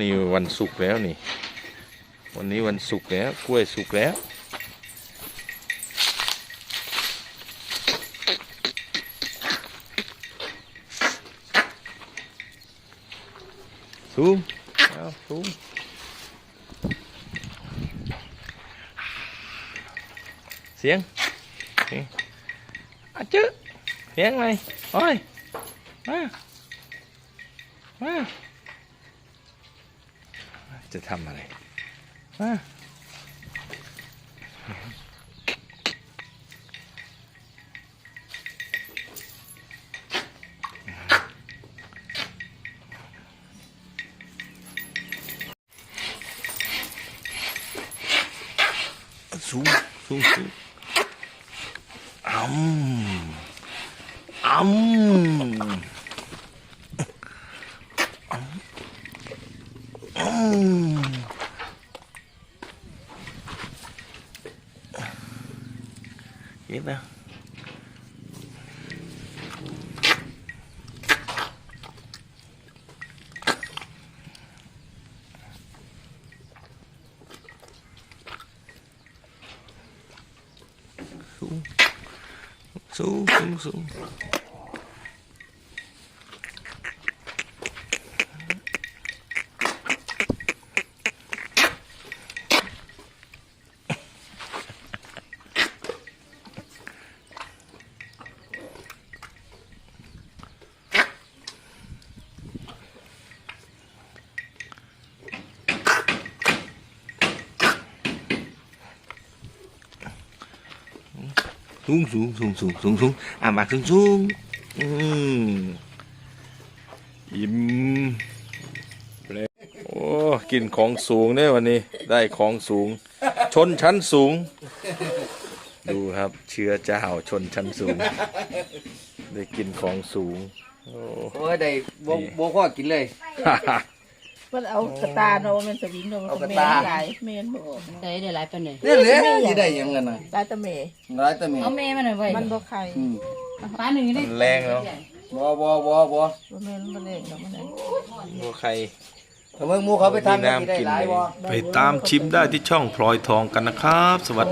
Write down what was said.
นี่วันศุกร์แล้วนี่ วันนี้วันศุกร์แล้วกล้วยสุกแล้วซูมเอาซูมเสียงเสียงอะจื้อเสียงอะไรโอ้ยมามา จะทำอะไรมาซูมซูมซูมอ้ำอ้ำ dễ vào. Xuống. Xuống xuống xuống. Xuống xuống xuống xuống xuống xuống xuống à mà xuống xuống Ừm. อิ่มเลยโอ้กินของสูงเนี่ยวันนี้ ได้ของสูง ชนชั้นสูง ดูครับเชื้อเจ้าชนชั้นสูง ได้กินของสูง โอ้โอ้ยได้บ่นี่บ่พ่อกินเลย มันเอากระตาโนมันสวิงโนมันเอากระเมตานหลายเมนบ่ได้ได้หลายปานใดนี่เหลือสิได้หยังกันน่ะหลายตะเมร้อยแต่มีเอาแม่มันหน่อยไว้มันบ่ไข่อืมป้าหนึ่งได้มันแรงเนาะบ่บ่บ่บ่บ่เมนบ่เล่นดอกมันนั่นบัวไข่ ถ้ามึงหมูเขาไปทำมีน้ำได้กินหลายเลยบ่ ไปตามชิมได้ที่ช่องพลอยทองกันนะครับ สวัสดี